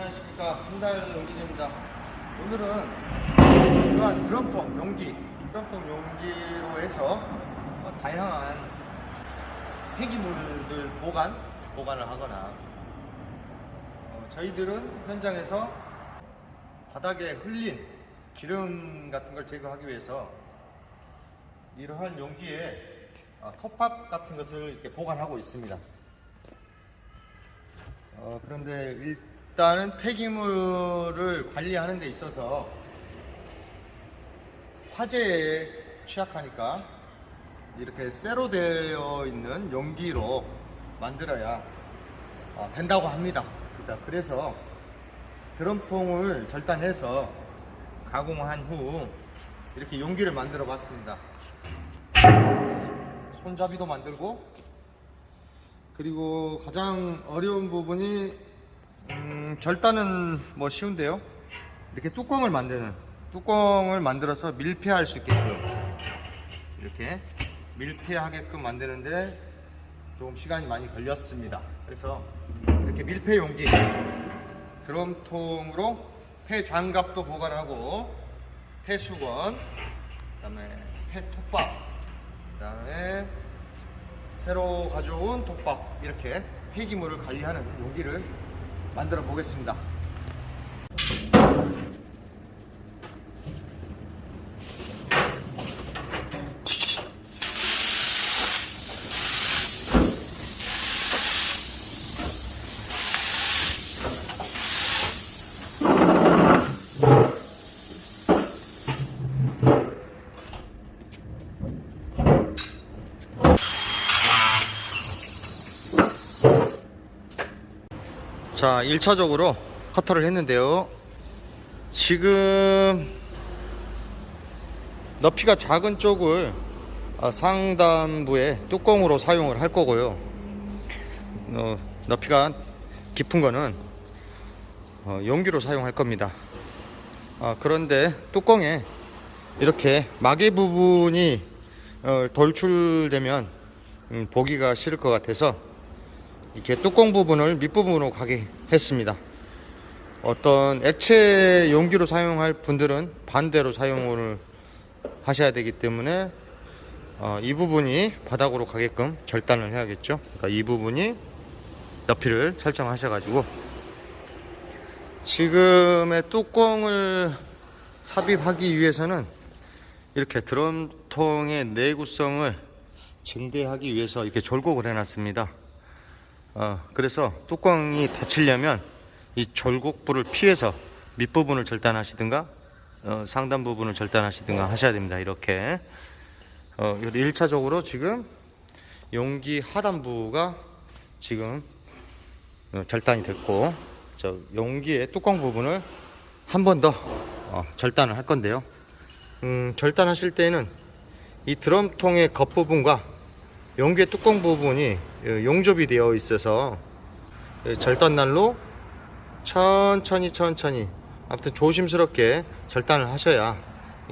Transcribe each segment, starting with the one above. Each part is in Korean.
안녕하십니까 승달 용기입니다 오늘은 이러한 드럼통 용기 드럼통 용기로 해서 어, 다양한 폐기물들 보관 보관을 하거나 어, 저희들은 현장에서 바닥에 흘린 기름 같은 걸 제거하기 위해서 이러한 용기에 어, 톱밥 같은 것을 이렇게 보관하고 있습니다. 어, 그런데 일단은 폐기물을 관리하는 데 있어서 화재에 취약하니까 이렇게 쇠로 되어 있는 용기로 만들어야 어, 된다고 합니다. 그래서 드럼통을 절단해서 가공한 후 이렇게 용기를 만들어 봤습니다. 손잡이도 만들고 그리고 가장 어려운 부분이 음, 절단은 뭐 쉬운데요. 이렇게 뚜껑을 만드는 뚜껑을 만들어서 밀폐할 수 있게끔 이렇게 밀폐하게끔 만드는데 조금 시간이 많이 걸렸습니다. 그래서 이렇게 밀폐 용기 드럼통으로 폐 장갑도 보관하고 폐 수건 그다음에 폐 톱밥 그다음에 새로 가져온 톱밥 이렇게 폐기물을 관리하는 용기를 만들어 보겠습니다. 자, 1차적으로 커터를 했는데요. 지금 높이가 작은 쪽을 어, 상단부에 뚜껑으로 사용을 할 거고요. 어, 높이가 깊은 거는 어, 용기로 사용할 겁니다. 아, 그런데 뚜껑에 이렇게 마개 부분이 어, 돌출되면 음, 보기가 싫을 것 같아서 이렇게 뚜껑 부분을 밑부분으로 가게 했습니다. 어떤 액체 용기로 사용할 분들은 반대로 사용을 하셔야 되기 때문에 어, 이 부분이 바닥으로 가게끔 절단을 해야겠죠. 그러니까 이 부분이 높이를 설정하셔가지고 지금의 뚜껑을 삽입하기 위해서는 이렇게 드럼통의 내구성을 증대하기 위해서 이렇게 절곡을 해놨습니다. 어, 그래서 뚜껑이 닫히려면 이 절곡부를 피해서 밑부분을 절단하시든가 어, 상단 부분을 절단하시든가 하셔야 됩니다. 이렇게 어, 1차적으로 지금 용기 하단부가 지금 어, 절단이 됐고 저 용기의 뚜껑 부분을 한 번더 어, 절단을 할 건데요. 음, 절단하실 때는 이 드럼통의 겉부분과 용기의 뚜껑 부분이 어, 용접이 되어 있어서 예, 절단날로 천천히 천천히 아무튼 조심스럽게 절단을 하셔야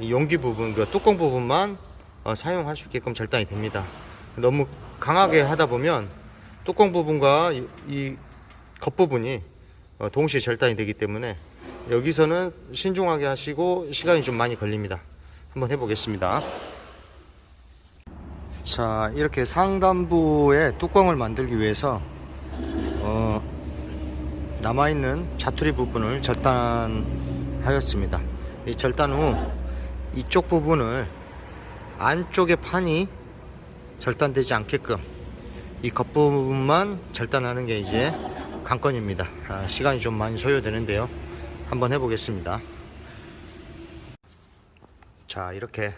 이 용기 부분 그 뚜껑 부분만 어, 사용할 수 있게끔 절단이 됩니다. 너무 강하게 하다 보면 뚜껑 부분과 이, 이 겉부분이 어, 동시에 절단이 되기 때문에 여기서는 신중하게 하시고 시간이 좀 많이 걸립니다. 한번 해보겠습니다 자 이렇게 상단부에 뚜껑을 만들기 위해서 어, 남아있는 자투리 부분을 절단하였습니다. 이 절단 후 이쪽 부분을 안쪽의 판이 절단되지 않게끔 이 겉부분만 절단하는 게 이제 관건입니다. 아, 시간이 좀 많이 소요되는데요. 한번 해보겠습니다. 자 이렇게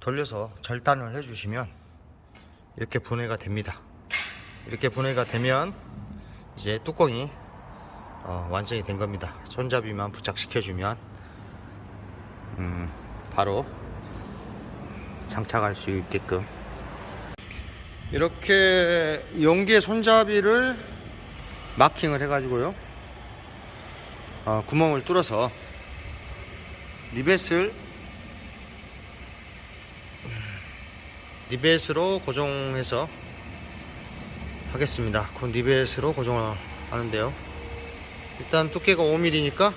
돌려서 절단을 해주시면 이렇게 분해가 됩니다. 이렇게 분해가 되면 이제 뚜껑이 어, 완성이 된 겁니다. 손잡이만 부착시켜주면 음, 바로 장착할 수 있게끔 이렇게 용기의 손잡이를 마킹을 해가지고요 어, 구멍을 뚫어서 리벳을 리벳으로 고정해서 하겠습니다. 그 리벳으로 고정을 하는데요. 일단 두께가 5mm니까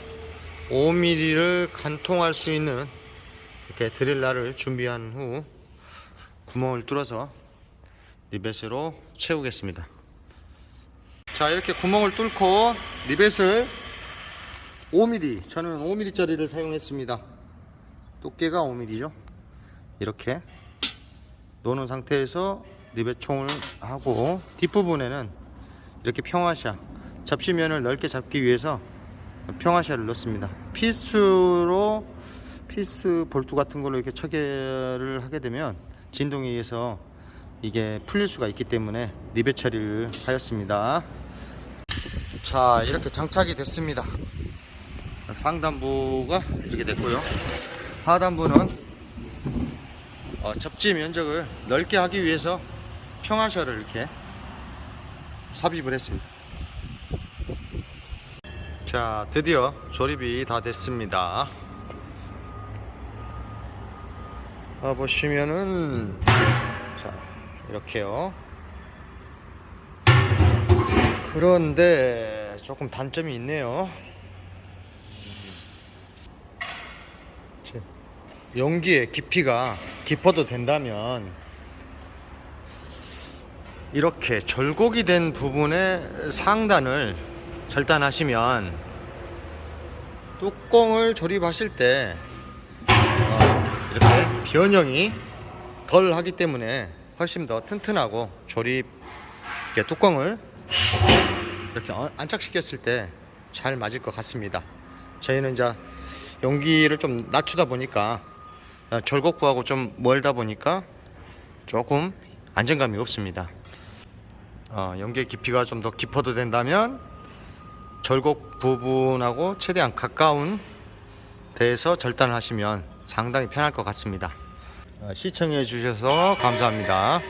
5mm를 간통할 수 있는 이렇게 드릴라를 준비한 후 구멍을 뚫어서 리벳으로 채우겠습니다. 자 이렇게 구멍을 뚫고 리벳을 5mm 저는 5mm짜리를 사용했습니다. 두께가 5mm죠. 이렇게 놓는 상태에서 리벳총을 하고 뒷부분에는 이렇게 평화샤 접시면을 넓게 잡기 위해서 평화샤를 넣습니다. 피스로 피스 볼트 같은 걸로 이렇게 체결을 하게 되면 진동에 의해서 이게 풀릴 수가 있기 때문에 리벳 처리를 하였습니다. 자 이렇게 장착이 됐습니다. 상단부가 이렇게 됐고요. 하단부는 어, 접지 면적을 넓게 하기 위해서 평화셔를 이렇게 삽입을 했습니다. 자, 드디어 조립이 다 됐습니다. 아, 보시면은 자, 이렇게요. 그런데 조금 단점이 있네요. 용기의 깊이가 깊어도 된다면 이렇게 절곡이 된 부분의 상단을 절단하시면 뚜껑을 조립하실 때 어, 이렇게 변형이 덜 하기 때문에 훨씬 더 튼튼하고 조립 뚜껑을 이렇게 어- 안착시켰을 때 잘 맞을 것 같습니다. 저희는 이제 용기를 좀 낮추다 보니까 어, 절곡부하고 좀 멀다 보니까 조금 안정감이 없습니다. 어, 연계 깊이가 좀 더 깊어도 된다면 절곡 부분하고 최대한 가까운 데에서 절단을 하시면 상당히 편할 것 같습니다. 어, 시청해 주셔서 감사합니다.